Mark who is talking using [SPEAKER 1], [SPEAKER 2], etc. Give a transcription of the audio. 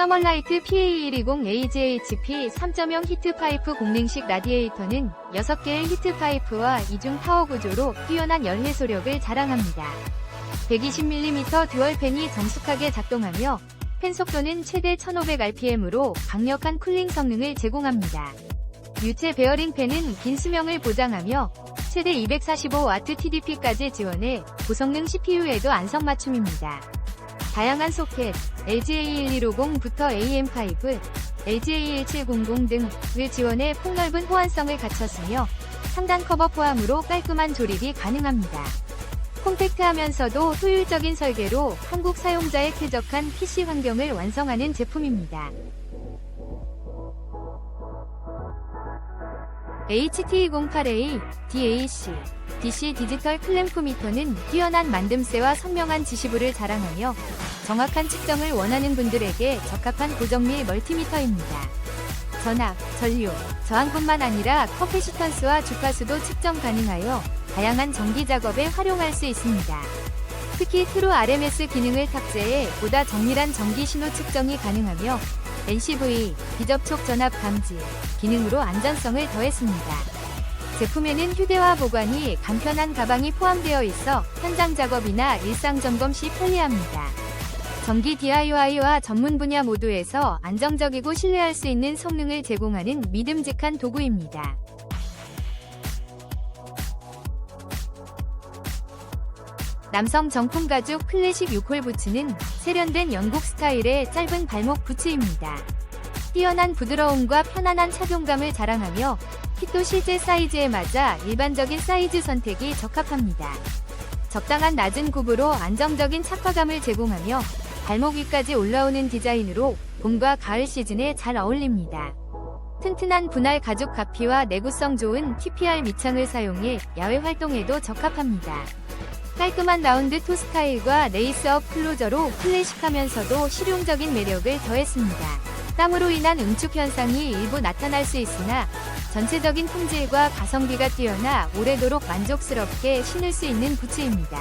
[SPEAKER 1] 서멀라이트 PA120AGHP 3.0 히트파이프 공랭식 라디에이터는 6개의 히트파이프와 이중 파워 구조로 뛰어난 열 해소력을 자랑합니다. 120mm 듀얼팬이 정숙하게 작동하며 팬 속도는 최대 1500rpm으로 강력한 쿨링 성능을 제공합니다. 유체 베어링 팬은 긴 수명을 보장하며 최대 245W TDP까지 지원해 고성능 CPU에도 안성맞춤입니다. 다양한 소켓, LGA1150부터 AM5, LGA1700 등을 지원해 폭넓은 호환성을 갖췄으며 상단 커버 포함으로 깔끔한 조립이 가능합니다. 콤팩트하면서도 효율적인 설계로 한국 사용자에 쾌적한 PC 환경을 완성하는 제품입니다. HT208A DAC DC 디지털 클램프 미터는 뛰어난 만듦새와 선명한 지시부를 자랑하며 정확한 측정을 원하는 분들에게 적합한 고정밀 멀티미터입니다. 전압, 전류, 저항뿐만 아니라 커패시턴스와 주파수도 측정 가능하여 다양한 전기 작업에 활용할 수 있습니다. 특히 트루 RMS 기능을 탑재해 보다 정밀한 전기 신호 측정이 가능하며 NCV, 비접촉 전압 감지 기능으로 안전성을 더했습니다. 제품에는 휴대화 보관이 간편한 가방이 포함되어 있어 현장 작업이나 일상 점검 시 편리합니다. 전기 DIY와 전문 분야 모두에서 안정적이고 신뢰할 수 있는 성능을 제공하는 믿음직한 도구입니다. 남성 정품 가죽 클래식 6홀 부츠는 세련된 영국 스타일의 짧은 발목 부츠입니다. 뛰어난 부드러움과 편안한 착용감을 자랑하며 핏도 실제 사이즈에 맞아 일반적인 사이즈 선택이 적합합니다. 적당한 낮은 굽으로 안정적인 착화감을 제공하며 발목 위까지 올라오는 디자인으로 봄과 가을 시즌에 잘 어울립니다. 튼튼한 분할 가죽 가피와 내구성 좋은 TPR 밑창을 사용해 야외 활동에도 적합합니다. 깔끔한 라운드 토 스타일과 레이스업 클로저로 클래식하면서도 실용적인 매력을 더했습니다. 땀으로 인한 응축 현상이 일부 나타날 수 있으나 전체적인 품질과 가성비가 뛰어나 오래도록 만족스럽게 신을 수 있는 부츠입니다.